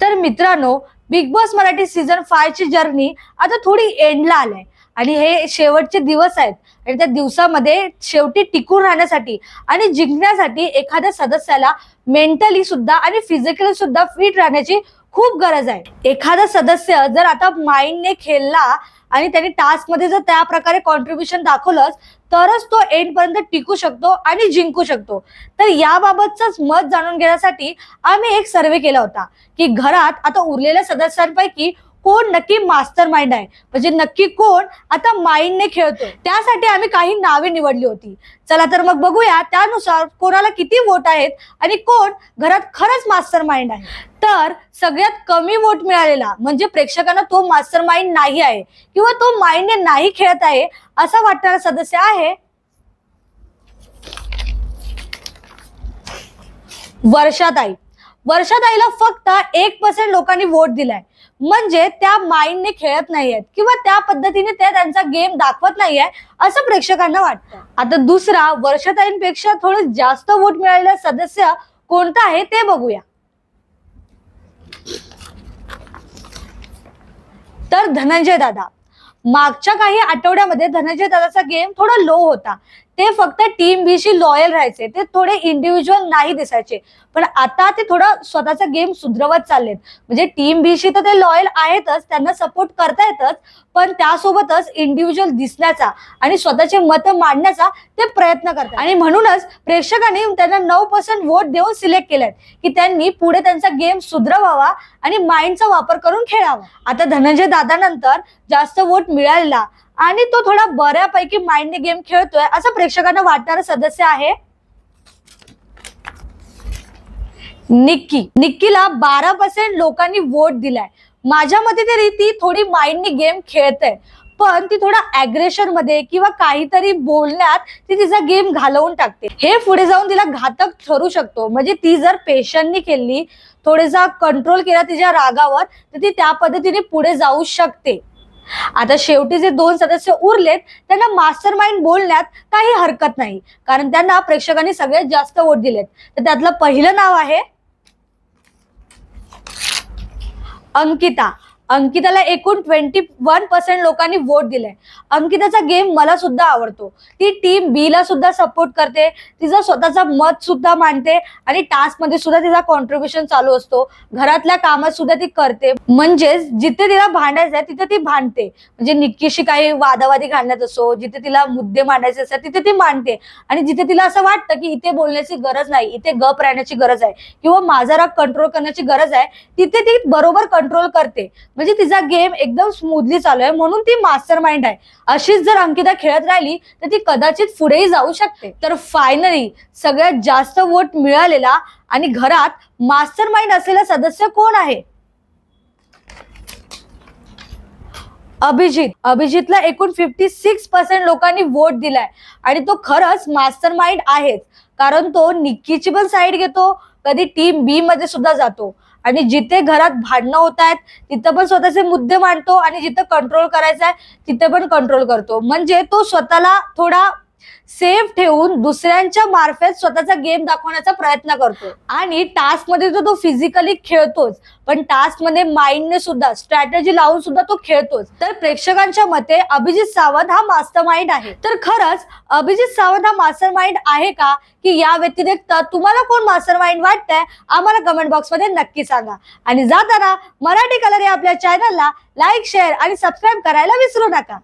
तर मित्रांनो big boss Marathi season फायची जर्नी आता थोडी एंडला आलाय. आणि हे शेवटचे दिवस आहेत. आणि त्या दिवसामध्ये शेवटी टिकून राहण्यासाठी आणि जिंकण्यासाठी एखाद्या सदस्याला मेंटली सुद्धा आणि फिजिकली सुद्धा फिट राहण्याची खूप गरज आहे. एखादा सदस्य जर आता माइंडने खेळला आणि त्याने टास्कमध्ये जर त्या प्रकारे कॉन्ट्रीब्युशन दाखवलंच तरच तो एंड पर्यंत टिकू शकतो आणि जिंकू शकतो. तर याबाबतच मत जाणून घेण्यासाठी आम्ही एक सर्वे केला होता की घरात आता उरलेल्या सदस्यांपैकी कोण नक्की मास्टर माइंड आहे? म्हणजे नक्की कोण आता माइंडने खेळतोय? त्यासाठी आम्ही काही नावे निवडली होती. चला तर मग बघूया त्यानुसार कोणाला किती वोट आहेत आणि कोण घरात खरंच मास्टर माइंड आहे. तर सगळ्यात कमी वोट मिळालेला म्हणजे प्रेक्षकांना तो मास्टर माइंड नाही आहे किंवा तो माइंडने नाही खेळत आहे असा वाटणारा सदस्य आहे वर्षाताई. वर्षाताईला फक्त एक पर्सेंट लोकांनी वोट दिलाय. म्हणजे त्या माइंडने खेळत नाहीयेत किंवा त्या पद्धतीने त्या त्यांचा गेम दाखवत नाहीये असं प्रेक्षकांना वाटतं. आता दुसरा वर्षाताईंपेक्षा थोडं जास्त वोट मिळालेला सदस्य कोणता आहे ते बघूया. तर धनंजय दादा. मागच्या काही आठवड्यामध्ये धनंजय दादाचा गेम थोडा लो होता. ते फक्त टीम बी शी लॉयल राहायचे. ते थोडे इंडिव्हिज्युअल नाही दिसायचे. पण आता ते थोडं स्वतःचा गेम सुधरवत चाललेत. म्हणजे टीम बी शी तर ते लॉयल आहेतच त्यांना सपोर्ट करता येतच पण त्यासोबतच इंडिव्हिज्युअल दिसण्याचा आणि स्वतःचे मत मांडण्याचा ते प्रयत्न करतात. आणि म्हणूनच प्रेक्षकांनी त्यांना नऊ पर्सेंट वोट देऊन सिलेक्ट केलेत की त्यांनी पुढे त्यांचा गेम सुधरवावा आणि माइंडचा वापर करून खेळावा. आता धनंजय दादानंतर जास्त वोट मिळालेला आणि तो थोडा बऱ्यापैकी माइंडने गेम खेळतोय असं प्रेक्षकांना वाटणारा सदस्य आहे. निक्की. निक्कीला बारा पर्सेंट लोकांनी वोट दिलाय. माझ्या मते तरी ती थोडी माइंडने गेम खेळते. पण ती थोडा अग्रेशनमध्ये किंवा काहीतरी बोलण्यात ती तिचा गेम घालवून टाकते. हे पुढे जाऊन तिला घातक ठरू शकतो. म्हणजे ती जर पेशंटनी खेळली थोडेसा कंट्रोल केला तिच्या रागावर तर ती त्या पद्धतीने पुढे जाऊ शकते. आता शेवटी जे दोन सदस्य उरलेत त्यांना मास्टर माइंड बोलण्यात काही हरकत नाही. कारण त्यांना प्रेक्षकांनी सगळ्यात जास्त वोट दिलेत. तर त्यातलं पहिलं नाव आहे अंकिता. अंकिताला एकूण ट्वेंटी वन पर्सेंट लोकांनी वोट दिलाय. अंकिताचा गेम मला सुद्धा आवडतो. ती टीम बी ला सुद्धा सपोर्ट करते. तिचा स्वतःचा मत सुद्धा मांडते आणि टास्कमध्ये सुद्धा तिचा कॉन्ट्रीब्युशन चालू असतो. घरातल्या कामात सुद्धा ती करते. म्हणजेच जिथे तिला भांडायचं आहे तिथे ती भांडते. म्हणजे निक्कीशी काही वादावादी घालण्यात असो जिथे तिला मुद्दे मांडायचे असतात तिथे ती मांडते. आणि जिथे तिला असं वाटतं की इथे बोलण्याची गरज नाही इथे गप राहण्याची गरज आहे किंवा माझा राग कंट्रोल करण्याची गरज आहे तिथे ती बरोबर कंट्रोल करते. म्हणजे तिचा गेम एकदम स्मूथली चालू आहे म्हणून ती मास्टर माइंड आहे. अशीच जर अंकिता खेळत राहिली तर ती कदाचित पुढेही जाऊ शकते. तर फायनली सगळ्यात जास्त वोट मिळालेला आणि घरात मास्टर माइंड असलेला सदस्य कोण आहे? अभिजित. अभिजितला एकूण फिफ्टी सिक्स पर्सेंट लोकांनी वोट दिलाय. आणि तो खरंच मास्टर माइंड आहेच. कारण तो निक्कीची पण साईड घेतो कधी टीम बी मध्ये सुद्धा जातो. आणि जिथे घरात भांडणं होत आहेत तिथं पण स्वतःचे मुद्दे मांडतो आणि जिथं कंट्रोल करायचा आहे तिथे पण कंट्रोल करतो. म्हणजे तो स्वतःला थोडा सेफ ठेवून दुसऱ्यांच्या मार्फत स्वतःचा गेम दाखवण्याचा प्रयत्न करतो आणि टास्कमध्ये तो तो फिजिकली खेळतोच पण टास्कमध्ये माइंडने सुद्धा स्ट्रॅटेजी लावून सुद्धा तो खेळतोच. तर प्रेक्षकांच्या मते अभिजित सावंत हा मास्टर माइंड आहे. तर खरंच अभिजित सावंत हा मास्टर माइंड आहे का? की या व्यतिरिक्त तुम्हाला कोण मास्टर माइंड वाटतंय? आम्हाला कमेंट बॉक्समध्ये नक्की सांगा. आणि जाताना मराठी कलर या आपल्या चॅनलला लाईक शेअर आणि सबस्क्राईब करायला विसरू नका.